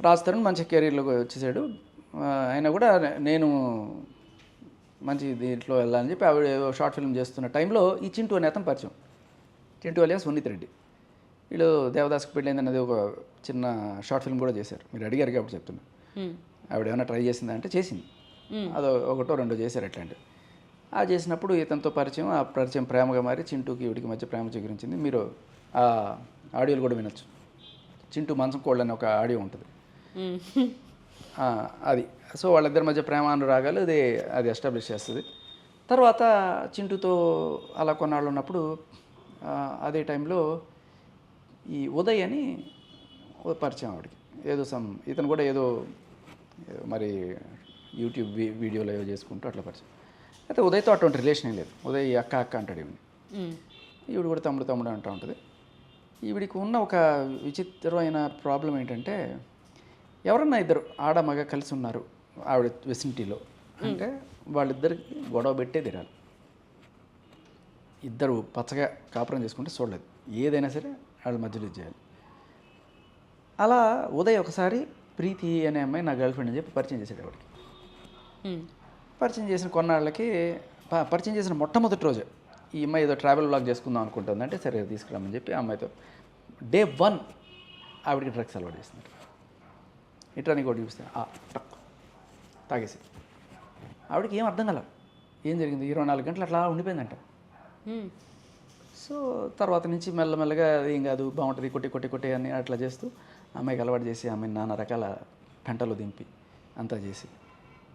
రాజ్ తరుణ్ మంచి కెరీర్లోకి వచ్చేసాడు. ఆ, అయినా కూడా నేను మంచి దీంట్లో వెళ్ళాలని చెప్పి ఆవిడ షార్ట్ ఫిల్మ్ చేస్తున్న టైంలో ఈ చింటూ అనే అతను పరిచయం. చింటూ అలియా సునీత్ రెడ్డి. వీళ్ళు దేవదాస్కి పెళ్ళైంది అనేది ఒక చిన్న షార్ట్ ఫిల్మ్ కూడా చేశారు. మీరు అడిగారు కాబట్టి చెప్తున్నా. ఆవిడ ఏమైనా ట్రై చేసిందా అంటే చేసింది. అది ఒకటో రెండో చేశారు అట్లాంటివి ఆ చేసినప్పుడు ఇతనితో పరిచయం ఆ పరిచయం ప్రేమగా మారి చింటూకి ఈవిడికి మధ్య ప్రేమ చిగురించింది మీరు ఆ ఆడియోలు కూడా వినొచ్చు. చింటూ మంచం కోళ్ళు అని ఒక ఆడియో ఉంటుంది. అది. సో వాళ్ళిద్దరి మధ్య ప్రేమ అనురాగాలు అది అది ఎస్టాబ్లిష్ చేస్తుంది. తర్వాత చింటూతో అలా కొన్నాళ్ళు ఉన్నప్పుడు అదే టైంలో ఈ ఉదయ్ అని పరిచయం ఆవిడకి. ఏదో సమ్ ఇతను కూడా ఏదో ఏదో మరి యూట్యూబ్ వీడియోలు ఏవో చేసుకుంటూ అట్లా పరిచయం. అయితే ఉదయ్తో అటువంటి రిలేషన్ ఏం లేదు. ఉదయ్ అక్క అక్క అంటాడు ఈవిని. ఈవిడ కూడా తమ్ముడు తమ్ముడు అంటూ ఉంటుంది. ఈవిడికి ఉన్న ఒక విచిత్రమైన ప్రాబ్లం ఏంటంటే ఎవరన్నా ఇద్దరు ఆడ మగ కలిసి ఉన్నారు ఆవిడ వెసినిటీలో అంటే వాళ్ళిద్దరికి గొడవ పెట్టే తిరాలి ఇద్దరు పచ్చగా కాపురం చేసుకుంటే చూడలేదు. ఏదైనా సరే వాళ్ళ మధ్యలో చేయాలి. అలా ఉదయ్ ఒకసారి ప్రీతి అనే అమ్మాయి నా గర్ల్ ఫ్రెండ్ అని చెప్పి పరిచయం చేశాడు ఆవిడకి. ఉమ్. పరిచయం చేసిన కొన్నాళ్ళకి పరిచయం చేసిన మొట్టమొదటి రోజు ఈ అమ్మాయి ఏదో ట్రావెల్ బ్లాగ్ చేసుకుందాం అనుకుంటుంది అంటే సరే తీసుకురామని చెప్పి ఆ అమ్మాయితో డే వన్ ఆవిడకి డ్రగ్స్ అలవాటు చేస్తున్నారు. ఇట్లా నీకు ఒకటి చూపిస్తే. ఆ, టక్. తాగేసి. ఆవిడకి ఏం అర్థం కల ఏం జరిగింది? ఇరవై నాలుగు గంటలు అట్లా ఉండిపోయిందంట. సో తర్వాత నుంచి మెల్లమెల్లగా ఏం కాదు బాగుంటుంది కొట్టి కొట్టి కొట్టి అని అట్లా చేస్తూ అమ్మాయికి అలవాటు చేసి ఆమె నానా రకాల పెంటలు దింపి అంతా చేసి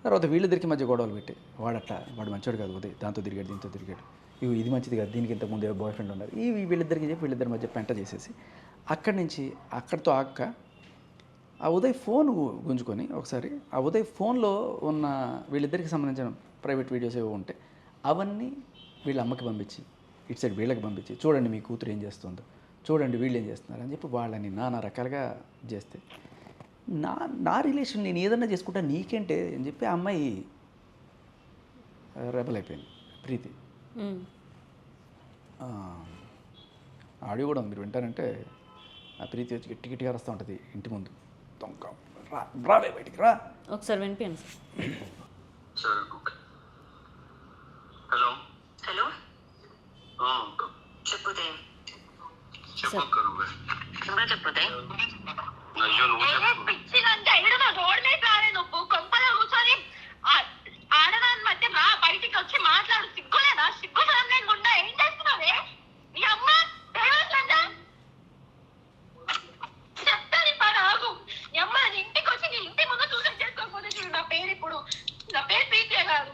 తర్వాత వీళ్ళిద్దరికి మధ్య గొడవలు పెట్టి వాడట్లా వాడు మంచోడు కాదు ఉదయ్ దాంతో తిరిగాడు దీంతో తిరిగాడు. ఇవి ఇది మంచిది కాదు దీనికి ఇంతకు ముందు బాయ్ ఫ్రెండ్ ఉన్నారు. ఇవి వీళ్ళిద్దరికి చెప్పి వీళ్ళిద్దరి మధ్య పెంట చేసేసి అక్కడి నుంచి అక్కడితో ఆక్క ఆ ఉదయ్ ఫోన్ గుంజుకొని ఒకసారి ఆ ఉదయ్ ఫోన్లో ఉన్న వీళ్ళిద్దరికి సంబంధించిన ప్రైవేట్ వీడియోస్ ఏవో ఉంటే అవన్నీ వీళ్ళ అమ్మకి పంపించి ఇటు సైడ్ వీళ్ళకి పంపించి చూడండి మీ కూతురు ఏం చేస్తుందో చూడండి వీళ్ళు ఏం చేస్తున్నారు అని చెప్పి వాళ్ళని నానా రకాలుగా చేస్తే నా నా రిలేషన్ నేను ఏదన్నా చేసుకుంటా నీకేంటే అని చెప్పి ఆ అమ్మాయి రెబల్ అయిపోయింది ప్రీతి ఆడియో కూడా ఉంది మీరు వింటారంటే ఆ ప్రీతి వచ్చి గట్టి గట్టిగా వస్తూ ఉంటుంది ఇంటి ముందు. దొంగ రా రావే బయటికి రా. ఒకసారి వినిపించండి సార్. హలో. హలో. చెప్పుదే చెప్పుదే అయ్యో నువ్వు చెప్పు. పిచ్చిదంటే ఇక్కడ నా రోడ్ మీద రాలే నువ్వు కొంపలో కూర్చొని ఆ- ఆడదాని మధ్య రా బయటికి వచ్చి మాట్లాడు సిగ్గులేదా సిగ్గు సరం లేకుండా ఏం చేస్తున్నావే నీ అమ్మ దేవస్లందా చెప్తాను ఇప్పుడు ఆగు నీ అమ్మ నీ ఇంటికి వచ్చి నీ ఇంటి ముందు సూసైడ్ చేసుకోకపోతే చూడు నా పేరు ఇప్పుడు నా పేరు పీకే కాదు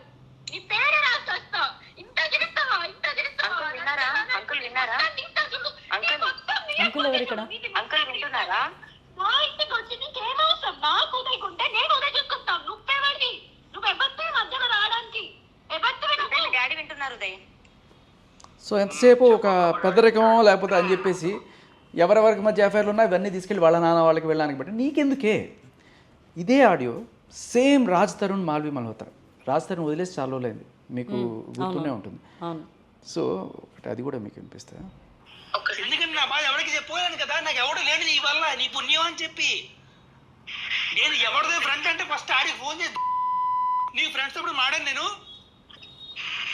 నీ పేరే రాసి వస్తా ఇంత తిరుగుతావా ఇంత తిరుగుతావా అంకుల్ విన్నారా? అంకుల్ విన్నారా? ఇంత చూడు. నీ అంకుల్. మొత్తం నీ అంకుల్ ఎవరు ఇక్కడ? అంకుల్ వింటున్నారా? మా ఇంటికి వచ్చి నీకేం అవసరం నాకు ఉదయకుంటే నేను ఉదయ చూసుకుంటాను. నువ్వెవరివి? నువ్వు ఎవరితో మధ్యలో రావడానికి? ఎవరితో డాడీ వింటున్నారు ఉదయ్. సో ఎంతసేపు ఒక పెద్దరికమో లేకపోతే అని చెప్పేసి ఎవరెవరికి మధ్య అఫైర్లు ఉన్నా ఇవన్నీ తీసుకెళ్ళి వాళ్ళ నాన్న వాళ్ళకి వెళ్ళడానికి బట్టి. నీకెందుకే? ఇదే ఆడియో సేమ్ రాజ్ తరుణ్ మాల్వి మల్హోత్రా. రాజ్ తరుణ్ వదిలేసి చాలా రోజులైంది. మీకు గుర్తునే ఉంటుంది. అవును. సో ఒకటి అది కూడా మీకు వినిపిస్తా. నా బాధ ఎవరికి చెప్పాను కదా? నాకు ఎవడు లేడు నీ వల్ల. నీ పుణ్యం అని చెప్పి. నేను ఎవరిదో ఫ్రెండ్ అంటే ఫస్ట్ ఆడికి ఫోన్ చేసి నీ ఫ్రెండ్స్ ఇప్పుడు మాడాను నేను.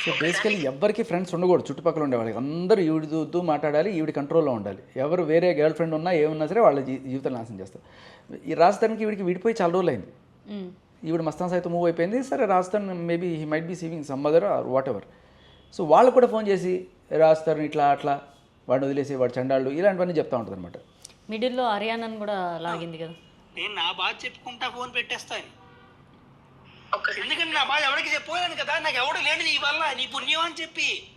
సో బేసికలీ ఎవరికి ఫ్రెండ్స్ ఉండకూడదు. చుట్టుపక్కల ఉండే వాళ్ళకి. అందరూ ఈవిడితో మాట్లాడాలి ఈవిడి కంట్రోల్లో ఉండాలి. ఎవరు వేరే గర్ల్ ఫ్రెండ్ ఉన్నా ఏమున్నా సరే వాళ్ళ జీ జీవితాలు నాశనం చేస్తారు. ఈ రాజధానికి ఈవిడికి విడిపోయి చాలా రోజులు అయింది. ఈవిడ మస్తాన్ సైతం మూవ్ అయిపోయింది. సరే Rajasthan maybe he might be seeing some other or whatever so వాళ్ళు కూడా ఫోన్ చేసి రాజస్థాన్ ఇట్లా అట్లా. వాడిని వదిలేసి వాడు చండాళ్ళు ఇలాంటివన్నీ చెప్తా ఉంటుంది అనమాట మిడిల్లో హర్యానాని కూడా లాగింది కదా. నేను నా బాధ చెప్పుకుంటా ఫోన్ పెట్టేస్తాను. ఎందుకంటే నా బాధ ఎవరికి చెప్పాను కదా నాకు ఎవడు లేడు నీ వల్ల నీ పుణ్యం అని చెప్పి.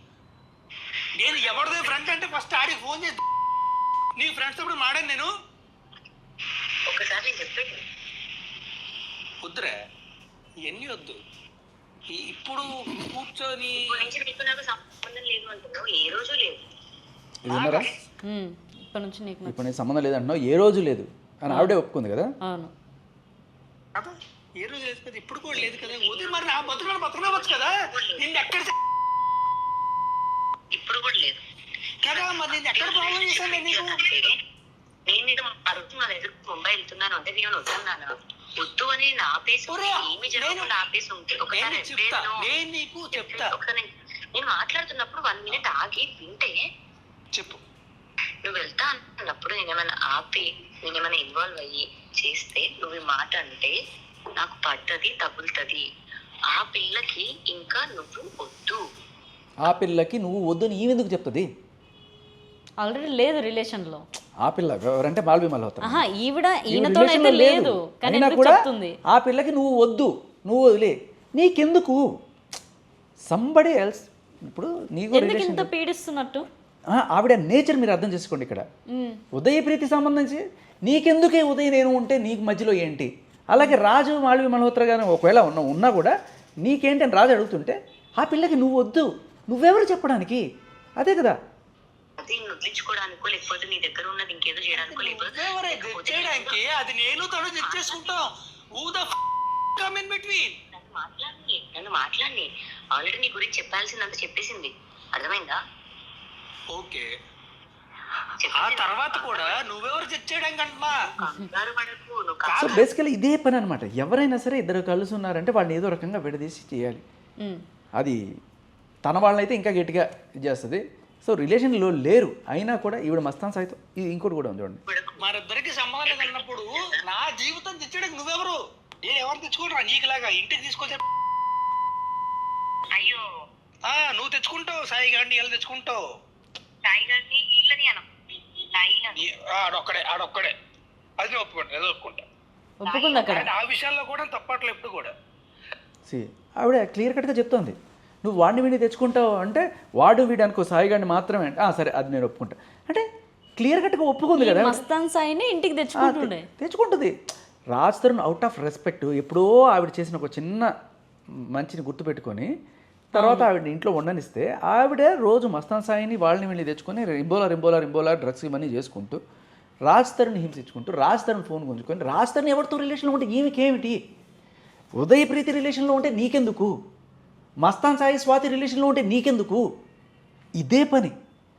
నేను ఎవరిదో ఫ్రెండ్ అంటే ఫస్ట్ ఆడికి ఫోన్ చేసి నీ ఫ్రెండ్స్ ఇప్పుడు మాడాను నేను. ఒకసారి చెప్పి వద్దురా ఇవన్నీ వద్దు. ఈ- ఇప్పుడు కూర్చొని సంబంధం లేదు అంటున్నావు ఏ రోజు లేదు ఇది ఉన్నారా. ఇప్పటి నుంచి నీకు నచ్చ- ఇప్పుడు నీకు సంబంధం లేదంటున్నావు ఏ రోజు లేదు అని ఆవిడే ఒప్పుకుంది కదా? అవును. ఏ రోజు ఇప్పుడు కూడా లేదు కదా? వదిలి మరి నా బతుకులు బతుకునవచ్చు కదా? నిన్ను ఎక్కడ చే- ఇప్పుడు కూడా లేదు. కదా మరి నేను ఎక్కడ ప్రాబ్లం చేశాను నీకు? నేను నీకు అడుగుతు నా దగ్గర ముంబై వెళ్తున్నాను. అంటే నేను వద్దన్నాను. వద్దు అని నా ఆపేసి ఒరే, ఏమి జరగకుండా నేను- ఆపేసి ఉంటే ఒకసారి నేను నీకు చెప్తా. ఒకసారి నేను- నేను మాట్లాడుతున్నప్పుడు వన్ మినిట్ ఆగి వింటే చెప్పు. నువ్వు వెళ్తా అన్నప్పుడు నేనేమైనా ఆపి నేనేమైనా ఇన్వాల్వ్ అయ్యి చేస్తే నువ్వు ఈ మాట అంటే నాకు పడ్డది తగులుతుంది. ఆ పిల్లకి ఇంకా నువ్వు వద్దు. ఆ పిల్లకి నువ్వు వద్దని ఈవెందుకు చెప్తుంది? ఆల్రెడీ లేదు రిలేషన్లో. ఆ పిల్ల ఎవరంటే మాల్వి మల్హోత్రా ఆహా ఈవిడ ఈ ఈయనతోనైతే రిలేషన్లో లేదు కానీ అయినా ఎందుకు కూడా చెప్తుంది? ఆ పిల్లకి నువ్వు వద్దు నువ్వు వదిలే. నీకెందుకు? సంబడి ఎల్స్ ఇప్పుడు నీకు ఎందుకు రిలేషన్ ఇంత పీడిస్తున్నట్టు? ఆవిడ నేచర్ మీరు అర్థం చేసుకోండి ఇక్కడ. ఉదయ ప్రీతి సంబంధించి నీకెందుకే ఉదయ్ నేను ఉంటే నీకు మధ్యలో ఏంటి? అలాగే రాజు మాళవి మల్హోత్రా గారు ఒకవేళ ఉన్న ఉన్నా కూడా నీకేంటి అని రాజు అడుగుతుంటే ఆ పిల్లకి నువ్వు వద్దు. నువ్వెవరు చెప్పడానికి? అదే కదా. అది వదిలించుకోవడానికో లేకపోతే నీ దగ్గర ఉన్నది ఇంకేదో చేయడానికో లేకపోతే అది నేను తను తెచ్చేసుకుంటాం ఊ ద కమ్ ఇన్ బిట్వీన్ నన్ను మాట్లాడి నన్ను మాట్లాడి ఆల్రెడీ నీ గురించి చెప్పాల్సిందంత చెప్పేసింది. అర్థమైందా? ఓకే. ఆ. తర్వాత కూడా నువ్వెవరు పడకు నువ్వు సో బేసికలీ ఇదే పని అనమాట ఎవరైనా సరే ఇద్దరు కలిసి ఉన్నారంటే వాళ్ళని ఏదో రకంగా విడదీసి చేయాలి. అది తన వాళ్ళనైతే ఇంకా గట్టిగా ఇది చేస్తుంది. సో రిలేషన్లో లేరు. అయినా కూడా ఈవిడ మస్తాన్ సాయితో ఇది ఇంకోటి కూడా ఉంది చూడండి. మరిద్దరికి సంబంధం లేదన్నప్పుడు నా జీవితం తెచ్చడానికి నువ్వెవరు? నేను ఎవరు తెచ్చుకోరా నీకులాగా ఇంటికి తీసుకొచ్చే అయ్యో. ఆ, నువ్వు తెచ్చుకుంటావు. సాయి గారిని ఎలా తెచ్చుకుంటావు? సాయి గారిని వీళ్ళని అనం. ఆడొక్కడే ఆడొక్కడే అది నేను ఒప్పుకుంటా ఏదో ఒప్పుకుంటా. ఒప్పుకుంది అక్కడ. ఆ విషయాల్లో కూడా తప్పట్లే ఎప్పుడు కూడా. సి ఆవిడ క్లియర్ కట్గా చెప్తోంది. నువ్వు వాడిని వీడిని తెచ్చుకుంటావు అంటే వాడు వీడు అనుకో సాయిగాడిని మాత్రమే అంటే "ఆ, సరే అది నేను ఒప్పుకుంటా. అంటే క్లియర్ కట్గా ఒప్పుకుంది కదా మస్తాన్ సాయిని ఇంటికి తెచ్చుకుంటుండే. తెచ్చుకుంటుంది. Raj Tarun out of respect ఎప్పుడో ఆవిడ చేసిన ఒక చిన్న మంచిని గుర్తుపెట్టుకొని తర్వాత ఆవిడ ఇంట్లో ఉండనిస్తే ఆవిడ రోజు మస్తాన్ సాయిని వాళ్ళని వీళ్ళని తెచ్చుకొని రింబోలా రింబోలా రింబోలా డ్రగ్స్ ఇవన్నీ చేసుకుంటూ రాజ్ తరుణ్ హింసించుకుంటూ రాజ్ తరుణ్ ఫోన్ గుంజుకొని రాజ్ తరుణ్ ఎవరితో రిలేషన్లో ఉంటే ఈమెకేమిటి ఉదయ ప్రీతి రిలేషన్లో ఉంటే నీకెందుకు? మస్తాన్ సాయి స్వాతి రిలేషన్లో ఉంటే నీకెందుకు? ఇదే పని.